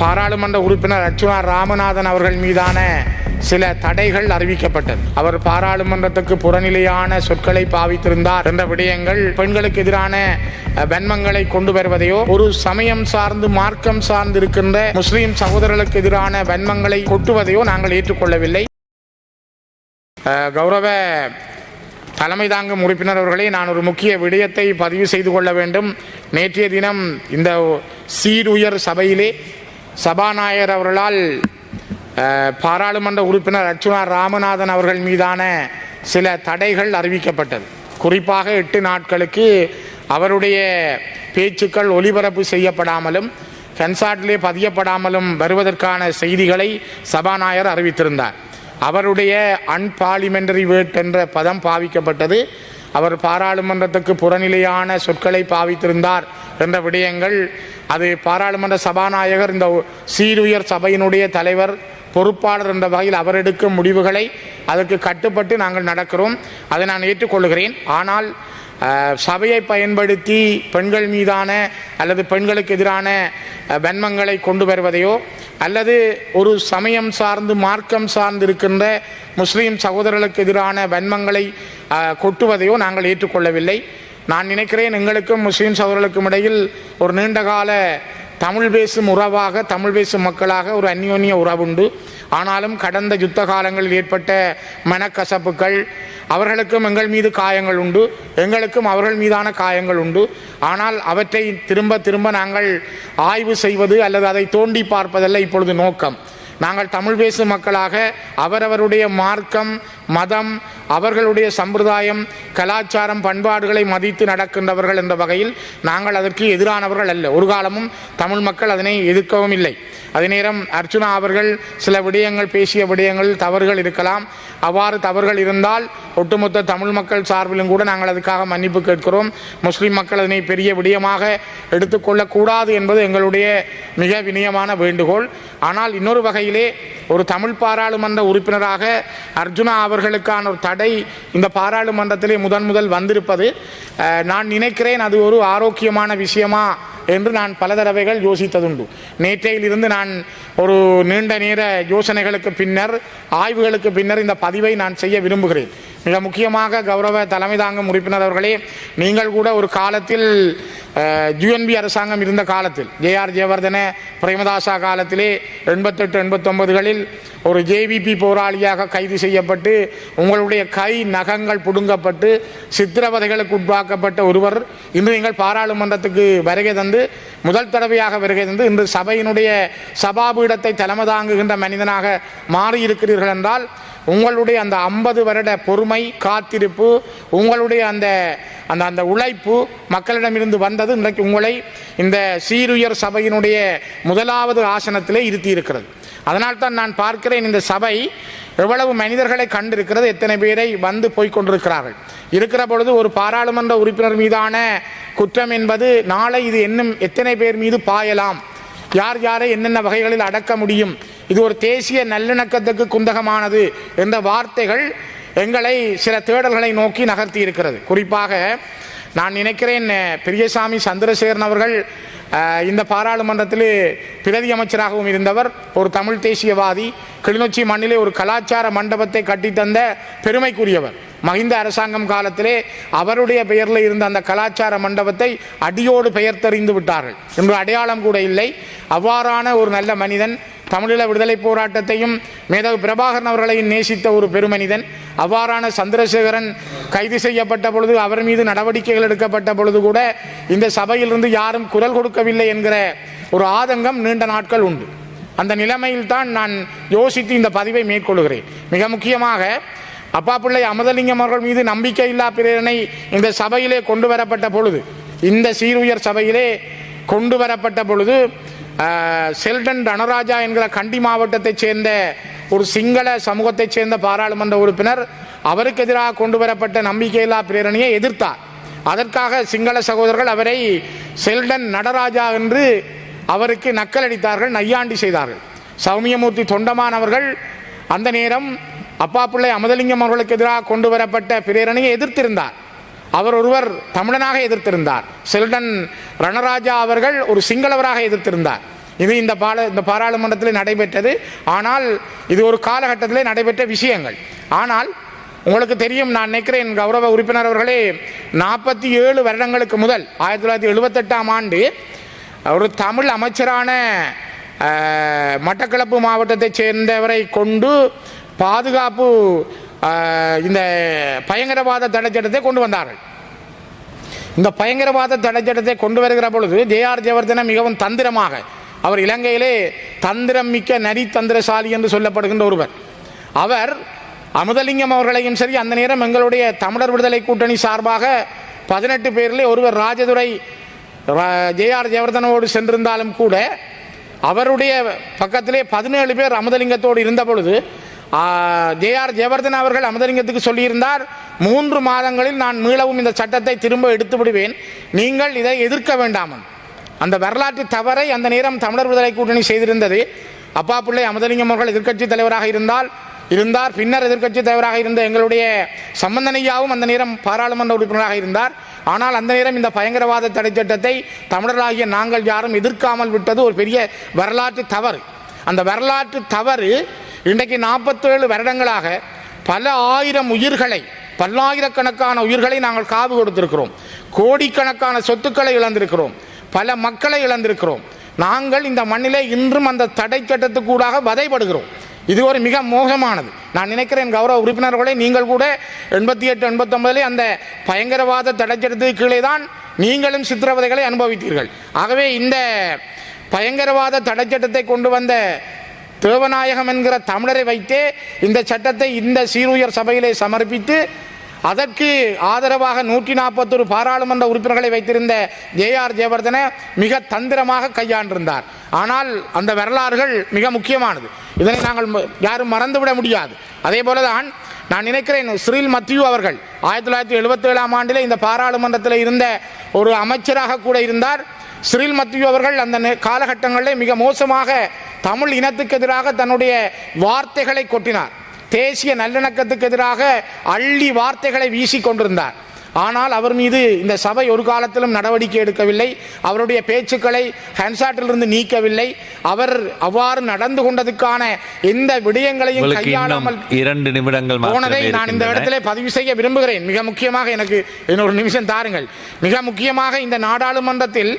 பாராளுமன்ற உறுப்பினர் அர்ச்சுனா ராமநாதன் அவர்கள் மீதான சில தடைகள் அறிவிக்கப்பட்டது. அவர் பாராளுமன்றத்துக்கு புறநிலையான சொற்களை பாவித்திருந்தார். என்ற விடயங்கள் பெண்களுக்கு எதிரான வெண்மங்களை வன்மங்களை கொண்டு வருவதையோ ஒரு சமயம் சார்ந்து மார்க்கம் சார்ந்து இருக்கின்ற முஸ்லிம் சகோதரர்களுக்கு எதிரான வன்மங்களை கொட்டுவதையோ நாங்கள் ஏற்றுக்கொள்ளவில்லை. கௌரவ தலைமை தாங்கும் உறுப்பினர் அவர்களே நான் ஒரு முக்கிய விடயத்தை பதிவு செய்து கொள்ள வேண்டும். நேற்றைய தினம் இந்த சீருயர் சபையிலே சபாநாயகர் அவர்களால் பாராளுமன்ற உறுப்பினர் அர்ச்சுனா ராமநாதன் அவர்கள் மீதான சில தடைகள் அறிவிக்கப்பட்டது. குறிப்பாக எட்டு நாட்களுக்கு அவருடைய பேச்சுக்கள் ஒலிபரப்பு செய்யப்படாமலும் கன்சார்ட்டிலே பதியப்படாமலும் வருவதற்கான செய்திகளை சபாநாயகர் அறிவித்திருந்தார். அவருடைய அன்பார்லிமெண்டரி வேட் என்ற பதம் பாவிக்கப்பட்டது. அவர் பாராளுமன்றத்துக்கு புறநிலையான சொற்களை பாவித்திருந்தார் என்ற விடயங்கள். அது பாராளுமன்ற சபாநாயகர் இந்த சீருயர் சபையினுடைய தலைவர் பொறுப்பாளர் என்ற வகையில் அவர் எடுக்கும் முடிவுகளை அதற்கு கட்டுப்பட்டு நாங்கள் நடக்கிறோம். அதை நான் ஏற்றுக்கொள்கிறேன். ஆனால் சபையை பயன்படுத்தி பெண்கள் மீதான அல்லது பெண்களுக்கு எதிரான வன்மங்களை கொண்டு வருவதையோ அல்லது ஒரு சமயம் சார்ந்து மார்க்கம் சார்ந்து இருக்கின்ற முஸ்லீம் சகோதரர்களுக்கு எதிரான வன்மங்களை கொட்டுவதையோ நாங்கள் ஏற்றுக்கொள்ளவில்லை. நான் நினைக்கிறேன் எங்களுக்கும் முஸ்லீம் சகோதரர்களுக்கும் இடையில் ஒரு நீண்டகால தமிழ் பேசும் உறவாக தமிழ் பேசும் மக்களாக ஒரு அந்யோன்ய உறவுண்டு. ஆனாலும் கடந்த யுத்த காலங்களில் ஏற்பட்ட மனக்கசப்புகள் அவர்களுக்கும் எங்கள் மீது காயங்கள் உண்டு எங்களுக்கும் அவர்கள் மீதான காயங்கள் உண்டு. ஆனால் அவற்றை திரும்ப திரும்ப நாங்கள் ஆய்வு செய்வது அல்லது அதை தோண்டி பார்ப்பதல்ல இப்பொழுது நோக்கம். நாங்கள் தமிழ் பேசும் மக்களாக அவரவருடைய மார்க்கம் மதம் அவர்களுடைய சம்பிரதாயம் கலாச்சாரம் பண்பாடுகளை மதித்து நடக்கின்றவர்கள் என்ற வகையில் நாங்கள் அதற்கு எதிரானவர்கள் அல்ல. ஒரு காலமும் தமிழ் மக்கள் அதனை எதிர்க்கவும் இல்லை. அதே நேரம் அர்ச்சுனா அவர்கள் சில விடயங்கள் பேசிய விடயங்களில் தவறுகள் இருக்கலாம். அவ்வாறு தவறுகள் இருந்தால் ஒட்டுமொத்த தமிழ் மக்கள் சார்பிலும் கூட நாங்கள் அதுக்காக மன்னிப்பு கேட்கிறோம். முஸ்லீம் மக்கள் அதனை பெரிய விடயமாக எடுத்துக்கொள்ளக்கூடாது என்பது எங்களுடைய மிக வினயமான வேண்டுகோள். ஆனால் இன்னொரு வகையிலே ஒரு தமிழ் பாராளுமன்ற உறுப்பினராக அர்ஜுனா அவர்களுக்கான ஒரு தடை இந்த பாராளுமன்றத்திலே முதன் முதல் வந்திருப்பது. நான் நினைக்கிறேன் அது ஒரு ஆரோக்கியமான விஷயமா என்று நான் பல தடவைகள் யோசித்ததுண்டு. நேற்றையிலிருந்து நான் ஒரு நீண்ட நேர யோசனைகளுக்கு பின்னர் ஆய்வுகளுக்கு பின்னர் இந்த பதிவை நான் செய்ய விரும்புகிறேன். மிக முக்கியமாக கௌரவ தலைமை தாங்கும் உறுப்பினர் அவர்களே நீங்கள் கூட ஒரு காலத்தில் ஜிஎன்பி அரசாங்கம் இருந்த காலத்தில் ஜேஆர் ஜெயவர்தன பிரேமதாசா காலத்திலே எண்பத்தெட்டு எண்பத்தொன்பதுகளில் ஒரு ஜேவிபி போராளியாக கைது செய்யப்பட்டு உங்களுடைய கை நகங்கள் புடுங்கப்பட்டு சித்திரவதைகளுக்கு உட்பாக்கப்பட்ட ஒருவர் இன்று நீங்கள் பாராளுமன்றத்துக்கு வருகை தந்து முதல் தடவையாக வருகை தந்து இன்று சபையினுடைய சபாபீடத்தை தலைமை தாங்குகின்ற மனிதனாக மாறியிருக்கிறீர்கள் என்றால் உங்களுடைய அந்த ஐம்பது வருட பொறுமை காத்திருப்பு உங்களுடைய அந்த அந்த அந்த உழைப்பு மக்களிடமிருந்து வந்தது இன்றைக்கு உங்களை இந்த சீருயர் சபையினுடைய முதலாவது ஆசனத்திலே இருத்தி இருக்கிறது அதனால்தான் நான் பார்க்கிறேன் இந்த சபை எவ்வளவு மனிதர்களை கண்டிருக்கிறது எத்தனை பேரை வந்து போய்கொண்டிருக்கிறார்கள் இருக்கிற பொழுது ஒரு பாராளுமன்ற உறுப்பினர் மீதான குற்றம் என்பது நாளை இது இன்னும் எத்தனை பேர் மீது பாயலாம்? யார் யாரை என்னென்ன வகைகளில் அடக்க முடியும்? இது ஒரு தேசிய நல்லிணக்கத்துக்கு குந்தகமானது என்ற வார்த்தைகள் எங்களை சில தேடல்களை நோக்கி நகர்த்தி இருக்கிறது. குறிப்பாக நான் நினைக்கிறேன் பெரியசாமி சந்திரசேகரன் அவர்கள் இந்த பாராளுமன்றத்தில் பிரதி அமைச்சராகவும் இருந்தவர் ஒரு தமிழ் தேசியவாதி கிளிநொச்சி மண்ணிலே ஒரு கலாச்சார மண்டபத்தை கட்டித்தந்த பெருமைக்குரியவர். மஹிந்த அரசாங்கம் காலத்திலே அவருடைய பெயரில் இருந்த அந்த கலாச்சார மண்டபத்தை அடியோடு பெயர் தெரிந்து விட்டார்கள். என்று அடையாளம் கூட இல்லை. அவ்வாறான ஒரு நல்ல மனிதன் தமிழீழ விடுதலை போராட்டத்தையும் மேதகு பிரபாகரன் அவர்களையும் நேசித்த ஒரு பெருமனிதன். அவ்வாறான சந்திரசேகரன் கைது செய்யப்பட்ட பொழுது அவர் மீது நடவடிக்கைகள் எடுக்கப்பட்ட பொழுது கூட இந்த சபையிலிருந்து யாரும் குரல் கொடுக்கவில்லை என்கிற ஒரு ஆதங்கம் நீண்ட நாட்கள் உண்டு. அந்த நிலைமையில் தான் நான் யோசித்து இந்த பதிவை மேற்கொள்கிறேன். மிக முக்கியமாக அப்பா பிள்ளை அமதலிங்கம் அவர்கள் மீது நம்பிக்கையில்லா பிரேரணை இந்த சபையிலே கொண்டு வரப்பட்ட பொழுது இந்த சீருயர் சபையிலே கொண்டு வரப்பட்ட பொழுது செல்டன் ரணராஜா என்கிற கண்டி மாவட்டத்தைச் சேர்ந்த ஒரு சிங்கள சமூகத்தைச் சேர்ந்த பாராளுமன்ற உறுப்பினர் அவருக்கு எதிராக கொண்டு வரப்பட்ட நம்பிக்கையில்லா பிரேரணையை எதிர்த்தார். அதற்காக சிங்கள சகோதரர்கள் அவரை செல்டன் நடராஜா என்று அவருக்கு நக்கலடித்தார்கள் நையாண்டி செய்தார்கள். சௌமியமூர்த்தி தொண்டமான் அவர்கள் அந்த நேரம் அப்பா பிள்ளை அமதலிங்கம் அவர்களுக்கு எதிராக கொண்டு வரப்பட்ட பிரேரணையை எதிர்த்திருந்தார். அவர் ஒருவர் தமிழனாக எதிர்த்திருந்தார். செல்டன் ரணராஜா அவர்கள் ஒரு சிங்களவராக எதிர்த்திருந்தார். இது இந்த பால இந்த பாராளுமன்றத்தில் நடைபெற்றது. ஆனால் இது ஒரு காலகட்டத்திலே நடைபெற்ற விஷயங்கள். ஆனால் உங்களுக்கு தெரியும் நான் நினைக்கிறேன் கௌரவ உறுப்பினர் அவர்களே நாற்பத்தி ஏழு வருடங்களுக்கு முதல் ஆயிரத்தி தொள்ளாயிரத்தி எழுபத்தெட்டாம் ஆண்டு ஒரு தமிழ் அமைச்சரான மட்டக்களப்பு மாவட்டத்தைச் சேர்ந்தவரை கொண்டு பாதுகாப்பு இந்த பயங்கரவாத தடைச்சட்டத்தை கொண்டு வந்தார்கள். இந்த பயங்கரவாத தடைச்சட்டத்தை கொண்டு வருகிற பொழுது ஜேஆர் ஜெயவர்தன மிகவும் தந்திரமாக அவர் இலங்கையிலே தந்திரம் மிக்க நரி தந்திரசாலி என்று சொல்லப்படுகின்ற ஒருவர். அவர் அமுதலிங்கம் அவர்களையும் சரி அந்த நேரம் எங்களுடைய தமிழர் விடுதலை கூட்டணி சார்பாக பதினெட்டு பேரில் ஒருவர் ராஜதுரை ஜேஆர் ஜெயவர்தனோடு சென்றிருந்தாலும் கூட அவருடைய பக்கத்திலே பதினேழு பேர் அமுதலிங்கத்தோடு இருந்த பொழுது ஜேஆர் ஜெயவர்தன் அவர்கள் அமதலிங்கத்துக்கு சொல்லியிருந்தார் மூன்று மாதங்களில் நான் மீளவும் இந்த சட்டத்தை திரும்ப எடுத்து விடுவேன். நீங்கள் இதை எதிர்க்க வேண்டாமன். அந்த வரலாற்று தவறை அந்த நேரம் தமிழர் விடுதலை கூட்டணி செய்திருந்தது. அப்பா பிள்ளை அமதலிங்கம் அவர்கள் எதிர்க்கட்சி தலைவராக இருந்தால் இருந்தார். பின்னர் எதிர்க்கட்சி தலைவராக இருந்த எங்களுடைய சம்பந்தனையாவும் அந்த நேரம் பாராளுமன்ற உறுப்பினராக இருந்தார். ஆனால் அந்த நேரம் இந்த பயங்கரவாத தடை சட்டத்தை தமிழராகிய நாங்கள் யாரும் எதிர்க்காமல் விட்டது ஒரு பெரிய வரலாற்று தவறு. அந்த வரலாற்று தவறு இன்றைக்கு நாற்பத்தேழு வருடங்களாக பல ஆயிரம் உயிர்களை பல்லாயிரக்கணக்கான உயிர்களை நாங்கள் காவு கொடுத்திருக்கிறோம். கோடிக்கணக்கான சொத்துக்களை இழந்திருக்கிறோம். பல மக்களை இழந்திருக்கிறோம். நாங்கள் இந்த மண்ணிலே இன்றும் அந்த தடை சட்டத்துக்கூடாக வதைப்படுகிறோம். இது ஒரு மிக மோசமானது. நான் நினைக்கிறேன் கௌரவ உறுப்பினர்களே நீங்கள் கூட எண்பத்தி எட்டு எண்பத்தொன்பதிலே அந்த பயங்கரவாத தடை சட்டத்துக்கு கீழே தான் நீங்களும் சித்திரவதைகளை அனுபவித்தீர்கள். ஆகவே இந்த பயங்கரவாத தடை சட்டத்தை கொண்டு வந்த தேவநாயகம் என்கிற தமிழரை வைத்தே இந்த சட்டத்தை இந்த சீருயர் சபையிலே சமர்ப்பித்து அதற்கு ஆதரவாக நூற்றி நாற்பத்தொரு பாராளுமன்ற உறுப்பினர்களை வைத்திருந்த ஜேஆர் ஜெயவர்தன மிக தந்திரமாக கையாண்டிருந்தார். ஆனால் அந்த வரலாறுகள் மிக முக்கியமானது. இதனை நாங்கள் யாரும் மறந்துவிட முடியாது. அதே போலதான் நான் நினைக்கிறேன் ஸ்ரீல் மத்தியூ அவர்கள் ஆயிரத்தி தொள்ளாயிரத்தி எழுபத்தி ஏழாம் ஆண்டில் இந்த பாராளுமன்றத்தில் இருந்த ஒரு அமைச்சராக கூட இருந்தார். சிறில் மத்தியூ அவர்கள் அந்த காலகட்டங்களில் மிக மோசமாக தமிழ் இனத்துக்கு எதிராக தன்னுடைய வார்த்தைகளை கொட்டினார். தேசிய நல்லிணக்கத்துக்கு எதிராக அள்ளி வார்த்தைகளை வீசி கொண்டிருந்தார். ஆனால் அவர் மீது இந்த சபை ஒரு காலத்திலும் நடவடிக்கை எடுக்கவில்லை. அவருடைய பேச்சுக்களை ஹன்சாட்டிலிருந்து நீக்கவில்லை. அவர் அவ்வாறு நடந்து கொண்டதுக்கான எந்த விடயங்களையும் கையாளாமல் இரண்டு நிமிடங்கள் போனதை நான் இந்த. இடத்திலே பதிவு செய்ய விரும்புகிறேன். மிக முக்கியமாக எனக்கு இன்னொரு நிமிஷம் தாருங்கள். மிக முக்கியமாக இந்த நாடாளுமன்றத்தில்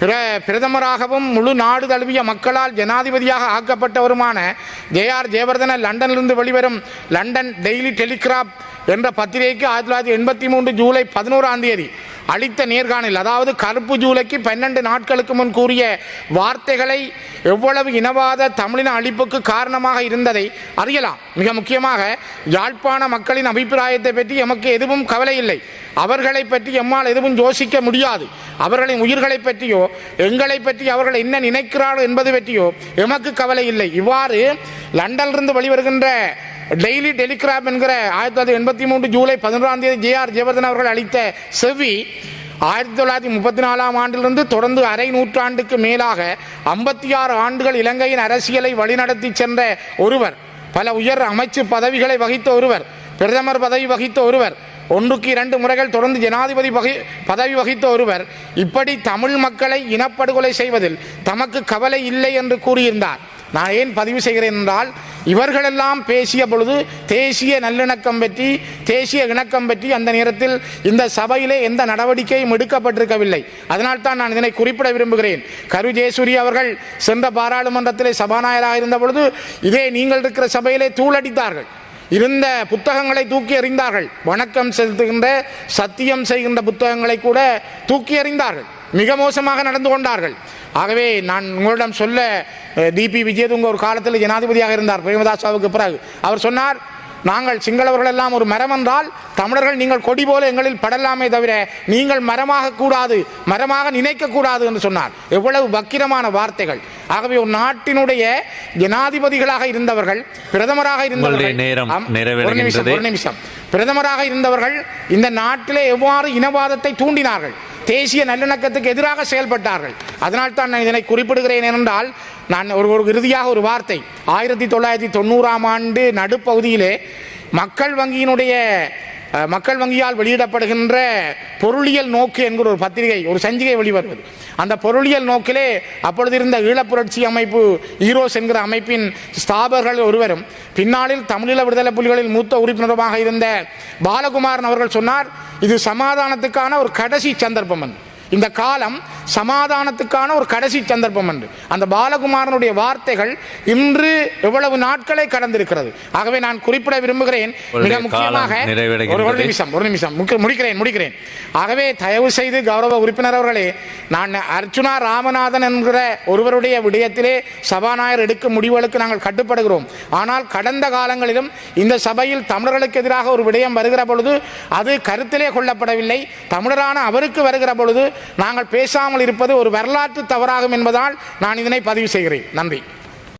பிர பிரதமராகவும் முழு நாடு தழுவிய மக்களால் ஜனாதிபதியாக ஆக்கப்பட்டவருமான ஜேஆர் ஜெயவர்தன லண்டனிலிருந்து வெளிவரும் லண்டன் டெய்லி டெலிகிராப் என்ற பத்திரிகைக்கு ஆயிரத்தி தொள்ளாயிரத்தி எண்பத்தி மூன்று ஜூலை பதினோராம் தேதி அளித்த நேர்காணல் அதாவது கருப்பு ஜூலைக்கு பன்னெண்டு நாட்களுக்கு முன் கூறிய வார்த்தைகளை எவ்வளவு இனவாத தமிழின அழிப்புக்கு காரணமாக இருந்ததை அறியலாம். மிக முக்கியமாக யாழ்ப்பாண மக்களின் அபிப்பிராயத்தை பற்றி எமக்கு எதுவும் கவலை இல்லை அவர்களை பற்றி எம்மால் எதுவும் யோசிக்க முடியாது. அவர்களின் உயிர்களை பற்றியோ எங்களை பற்றி அவர்கள் என்ன நினைக்கிறார்கள் என்பது பற்றியோ எமக்கு கவலை இல்லை. இவ்வாறு லண்டனிலிருந்து வெளிவருகின்ற டெய்லி டெலிகிராப் என்கிற ஆயிரத்தி தொள்ளாயிரத்தி எண்பத்தி மூன்று ஜூலை பதினொன்றாம் தேதி ஜே ஆர் ஜெயவர்தன் அவர்கள் அளித்த செவி ஆயிரத்தி தொள்ளாயிரத்தி முப்பத்தி நாலாம் ஆண்டிலிருந்து தொடர்ந்து அரை நூற்றாண்டுக்கு மேலாக ஐம்பத்தி ஆறு ஆண்டுகள் இலங்கையின் அரசியலை வழிநடத்தி சென்ற ஒருவர் பல உயர் அமைச்சு பதவிகளை வகித்த ஒருவர் பிரதமர் பதவி வகித்த ஒருவர் ஒன்றுக்கு இரண்டு முறைகள் தொடர்ந்து ஜனாதிபதி வகி பதவி வகித்த ஒருவர் இப்படி தமிழ் மக்களை இனப்படுகொலை செய்வதில் தமக்கு கவலை இல்லை என்று கூறியிருந்தார். நான் ஏன் பதிவு செய்கிறேன் என்றால் இவர்களெல்லாம் பேசிய பொழுது தேசிய நல்லிணக்கம் பற்றி தேசிய இணக்கம் பற்றி அந்த நேரத்தில் இந்த சபையிலே எந்த நடவடிக்கையும் எடுக்கப்பட்டிருக்கவில்லை. அதனால்தான் நான் இதனை குறிப்பிட விரும்புகிறேன். கரு ஜெயசூரி அவர்கள் சென்ற பாராளுமன்றத்திலே சபாநாயகராக இருந்த பொழுது இதே நீங்கள் இருக்கிற சபையிலே தூளடித்தார்கள் இருந்த புத்தகங்களை தூக்கி எறிந்தார்கள். வணக்கம் செலுத்துகின்ற சத்தியம் செய்கின்ற புத்தகங்களை கூட தூக்கி எறிந்தார்கள். மிக மோசமாக நடந்து கொண்டார்கள். ஆகவே நான் உங்களிடம் சொல்ல டிபி விஜயதுங்க ஒரு காலத்தில் ஜனாதிபதியாக இருந்தார் பிரேமதாசாவுக்கு பிறகு. அவர் சொன்னார் நாங்கள் சிங்களவர்கள் எல்லாம் ஒரு மரம் என்றால் தமிழர்கள் நீங்கள் கொடி போல எங்களில் படலாமே தவிர நீங்கள் மரமாக கூடாது மரமாக நினைக்க கூடாது என்று சொன்னார். எவ்வளவு வக்கிரமான வார்த்தைகள். ஆகவே ஒரு நாட்டினுடைய ஜனாதிபதிகளாக இருந்தவர்கள் பிரதமராக இருந்தவர்கள் நிமிஷம் பிரதமராக இருந்தவர்கள் இந்த நாட்டிலே எவ்வாறு இனவாதத்தை தூண்டினார்கள்? தேசிய நல்லிணக்கத்துக்கு எதிராக செயல்பட்டார்கள். அதனால் தான் நான் இதனை குறிப்பிடுகிறேன் ஏனென்றால் நான் ஒரு ஒரு இறுதியாக ஒரு வார்த்தை. ஆயிரத்தி தொள்ளாயிரத்தி தொண்ணூறாம் ஆண்டு நடுப்பகுதியிலே மக்கள் வங்கியினுடைய மக்கள் வங்கியால் வெளியிடப்படுகின்ற பொருளியல் நோக்கு என்கிற ஒரு பத்திரிகை ஒரு சஞ்சிகை வெளிவருவது. அந்த பொருளியல் நோக்கிலே அப்பொழுது இருந்த ஈழப்புரட்சி அமைப்பு ஈரோஸ் என்கிற அமைப்பின் ஸ்தாபகர்கள் ஒருவரும் பின்னாளில் தமிழீழ விடுதலை புலிகளில் மூத்த உறுப்பினருமாக இருந்த பாலகுமாரன் அவர்கள் சொன்னார் இது சமாதானத்துக்கான ஒரு கடைசி சந்தர்ப்பம் என்று. இந்த காலம் சமாதானத்துக்கான ஒரு கடைசி சந்தர்ப்பம் என்று. அந்த பாலகுமாரனுடைய வார்த்தைகள் இன்று எவ்வளவு நாட்களை கடந்திருக்கிறது. ஆகவே நான் குறிப்பிட விரும்புகிறேன் மிக முக்கியமாக. ஒரு நிமிஷம் ஒரு நிமிஷம் முடிக்கிறேன் முடிக்கிறேன். ஆகவே தயவு செய்து கௌரவ உறுப்பினர் அவர்களே நான் அர்ச்சுனா ராமநாதன் என்கிற ஒருவருடைய விடயத்திலே சபாநாயகர் எடுக்கும் முடிவுகளுக்கு நாங்கள் கட்டுப்படுகிறோம். ஆனால் கடந்த காலங்களிலும் இந்த சபையில் தமிழர்களுக்கு எதிராக ஒரு விடயம் வருகிற பொழுது அது கருத்திலே கொள்ளப்படவில்லை. தமிழரான அவருக்கு வருகிற பொழுது நாங்கள் பேசாமல் இருப்பது ஒரு வரலாற்று தவறாகும் என்பதால் நான் இதனை பதிவு செய்கிறேன். நன்றி.